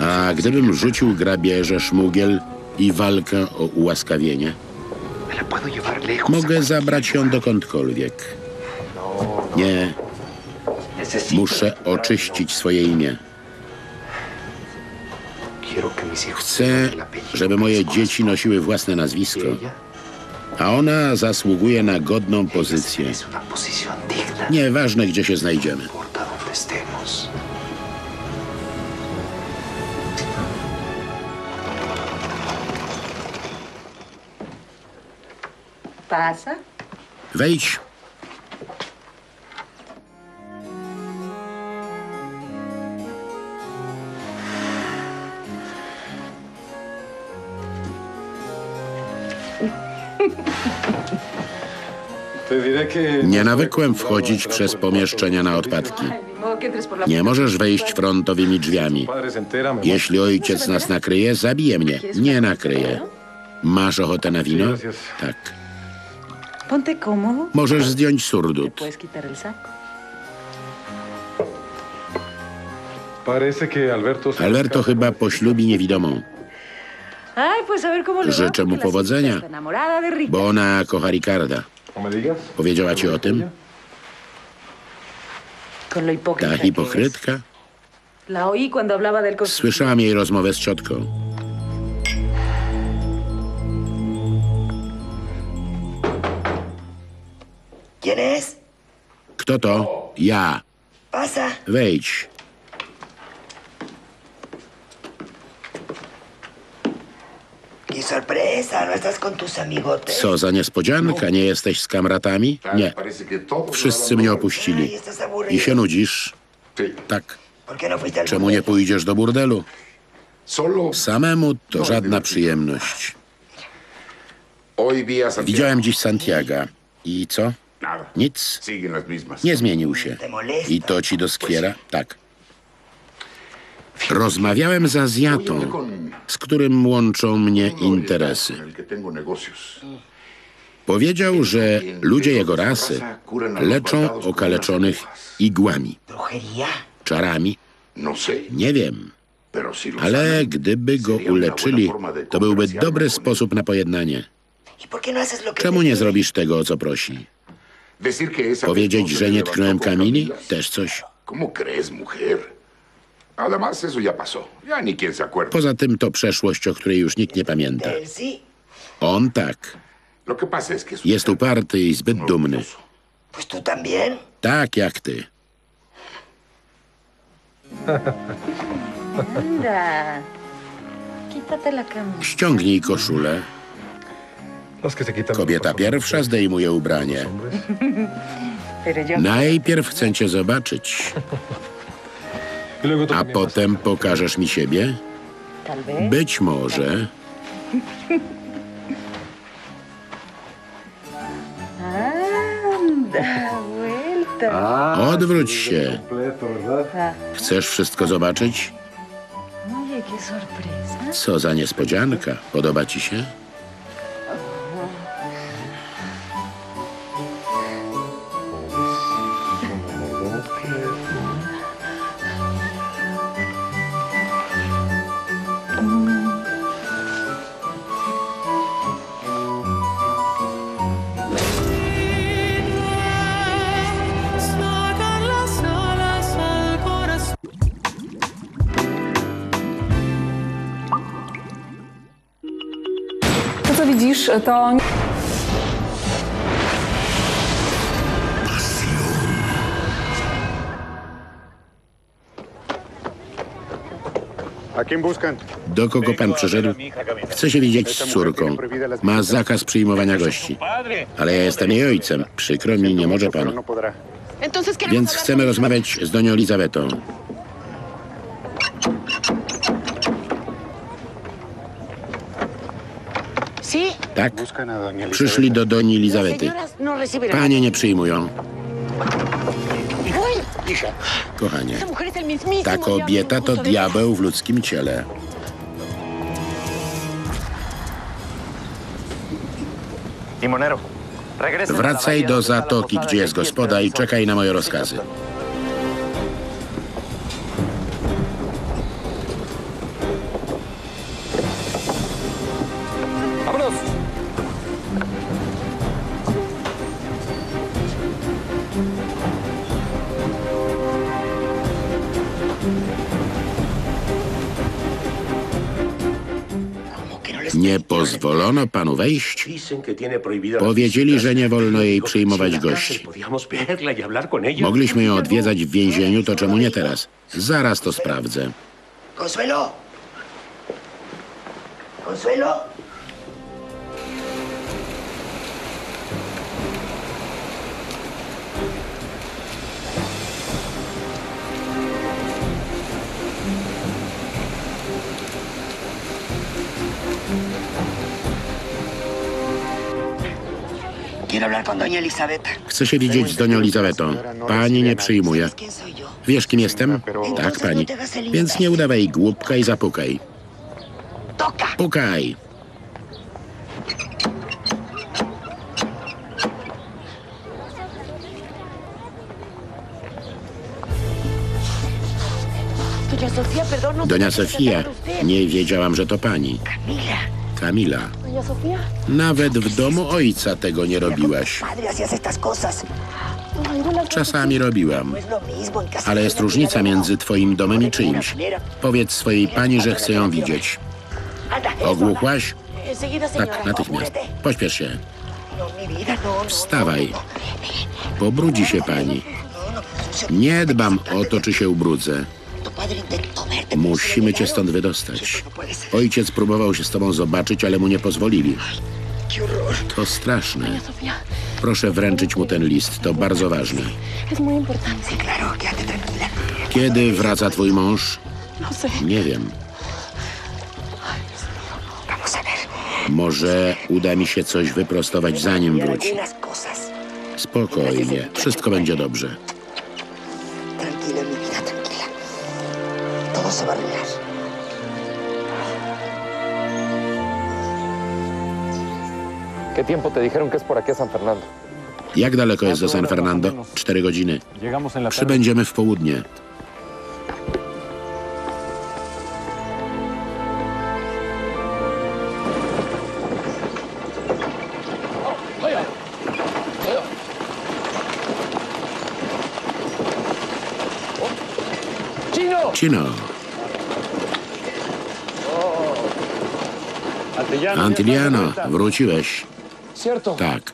A gdybym rzucił grabieże, szmugiel i walkę o ułaskawienie, mogę zabrać ją dokądkolwiek. Nie, muszę oczyścić swoje imię. Chcę, żeby moje dzieci nosiły własne nazwisko, Y ella, a ona zasługuje na godną pozycję. Nieważne, gdzie się znajdziemy. ¿Pasa? Wejdź. Nie nawykłem wchodzić przez pomieszczenia na odpadki. Nie możesz wejść frontowymi drzwiami. Jeśli ojciec nas nakryje, zabije mnie. Nie nakryje. Masz ochotę na wino? Tak. Możesz zdjąć surdut. Alberto... chyba poślubi niewidomą. Życzę mu powodzenia. bo ona kocha Ricarda. No. Powiedziała ci o tym? Ta que hipokrytka? Słyszałam jej rozmowę z ciotką. Kto to? Ja. Pasa. Wejdź. ¡Qué sorpresa! ¿No estás con tus amigotes? Co za niespodzianka, nie jesteś z kamratami? Nie. Wszyscy mnie Ay, opuścili. estás I aburrido. się nudzisz? Tak. ¿Por qué no fuiste al Czemu nie burdel? pójdziesz do burdelu? Solo Samemu to żadna przyjemność. hoy vi a Santiago. Widziałem dziś Santiago. I co? Nic. Nie zmienił się. I to ci doskwiera? Tak. Rozmawiałem z Azjatą, z którym łączą mnie interesy. Powiedział, że ludzie jego rasy leczą okaleczonych igłami, czarami. Nie wiem, ale gdyby go uleczyli, to byłby dobry sposób na pojednanie. ¿Y por qué no Czemu nie zrobisz tego, o co prosi? Powiedzieć, że nie tknąłem? Camilas. Też coś. Poza tym to przeszłość, o której już nikt nie pamięta. On tak. Jest uparty i zbyt dumny. Tak jak ty. Ściągnij koszulę. Kobieta pierwsza zdejmuje ubranie. Najpierw chcę cię zobaczyć, a potem pokażesz mi siebie? Być może. Odwróć się. ¿verdad? Chcesz wszystko zobaczyć? Sorpresa. Co za niespodzianka. Podoba ci się? Widzisz, to. Do kogo pan przyszedł? Chcę się widzieć z córką. Ma zakaz przyjmowania gości. Ale ja jestem jej ojcem. Przykro mi, nie może pan. Więc chcemy rozmawiać z donią Elizabetą. Tak? Przyszli do doni Elizabety. Panie nie przyjmują. Kochanie, ta kobieta to diabeł w ludzkim ciele. Wracaj do zatoki, gdzie jest gospoda i czekaj na moje rozkazy. Nie pozwolono panu wejść? Powiedzieli, że nie wolno jej przyjmować gości. Mogliśmy ją odwiedzać w więzieniu, to czemu nie teraz? Zaraz to sprawdzę. Consuelo! Consuelo! Quiero hablar con doña Elizabeth. Chcę się widzieć z donią Elizabetą. Pani nie przyjmuje. Wiesz, kim jestem? Tak, pani. Więc nie udawaj głupka i zapukaj. Pukaj. No Donia Sofia, usted. nie wiedziałam, że to pani. Camila. Kamila. Nawet w domu ojca tego nie robiłaś. No Czasami robiłam. No. Ale jest różnica między twoim domem i czyimś. Powiedz swojej pani, że chcę ją widzieć. Ogłuchłaś? Tak, natychmiast. Pośpiesz się. No, no, no. Wstawaj. Pobrudzi się pani. Nie dbam o to, czy się ubrudzę. Musimy cię stąd wydostać. Ojciec próbował się z tobą zobaczyć, ale mu nie pozwolili. To straszne. Proszę wręczyć mu ten list, to bardzo ważne. Kiedy wraca twój mąż? No. Nie wiem. Może uda mi się coś wyprostować zanim wróci. Spokojnie, wszystko będzie dobrze. Todo se va a arreglar. ¿Qué tiempo te dijeron que es por aquí a San Fernando? Jak daleko jest do San Fernando? Cztery godziny. Przybędziemy w południe. Cino, Antiliano, wróciłeś. Tak.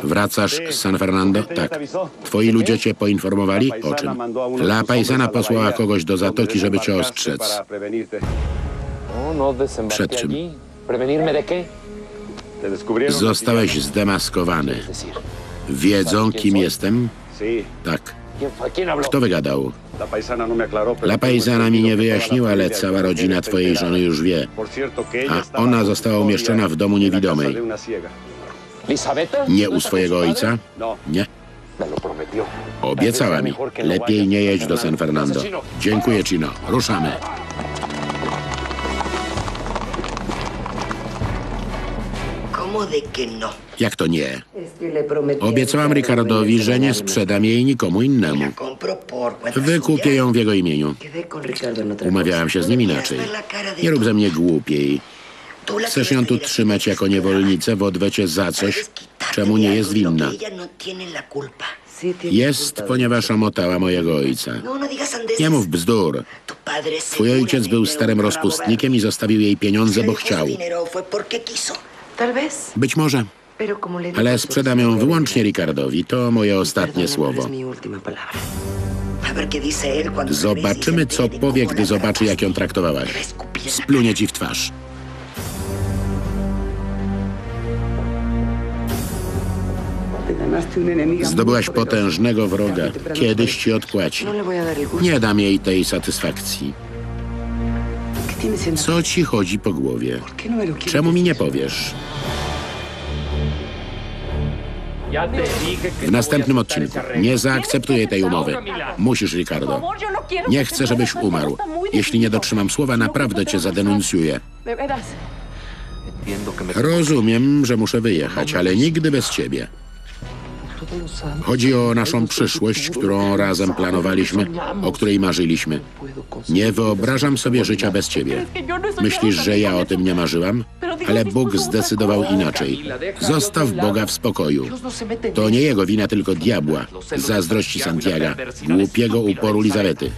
Wracasz z San Fernando? Tak. Twoi ludzie cię poinformowali? O czym? La Paisana posłała kogoś do zatoki, żeby cię ostrzec. No, no Przed czym? Zostałeś zdemaskowany. Wiedzą, kim jestem? Tak. Kto wygadał? La Paisana mi nie wyjaśniła, ale cała rodzina twojej żony już wie. A ona została umieszczona w domu niewidomej. Nie u swojego ojca? Nie. Obiecała mi. Lepiej nie jedź do San Fernando. Dziękuję, Cino. Ruszamy. De que no? Jak to nie? Obiecałam Ricardowi, że nie sprzedam jej nikomu innemu. Wykupię ją w jego imieniu. Umawiałam się z nim inaczej. Nie rób ze mnie głupiej. Chcesz ją tu trzymać jako niewolnicę w odwecie za coś, czemu nie jest winna. No. Jest, ponieważ omotała mojego ojca. No, no. Nie mów bzdur. Twój ojciec był starym rozpustnikiem i zostawił jej pieniądze, bo chciał. Być może, ale sprzedam ją wyłącznie Ricardowi. To moje ostatnie słowo. cuando Zobaczymy, co powie, gdy zobaczy, jak ją traktowałaś. Splunie ci w twarz. Zdobyłaś potężnego wroga. Kiedyś ci odpłaci. No. Nie dam jej tej satysfakcji. Co ci chodzi po głowie? ¿Por qué no me lo quieres Czemu mi nie powiesz? W następnym odcinku nie zaakceptuję tej umowy. Musisz, Ricardo. Nie chcę, żebyś umarł. Jeśli nie dotrzymam słowa, naprawdę cię zadenuncjuję. Rozumiem, że muszę wyjechać, ale nigdy bez ciebie. Chodzi o naszą przyszłość, którą razem planowaliśmy, o której marzyliśmy. Nie wyobrażam sobie życia bez ciebie. Myślisz, że ja o tym nie marzyłam? Ale Bóg zdecydował inaczej. Zostaw Boga w spokoju. To nie jego wina, tylko diabła. Zazdrości Santiago, głupiego uporu Lizawety.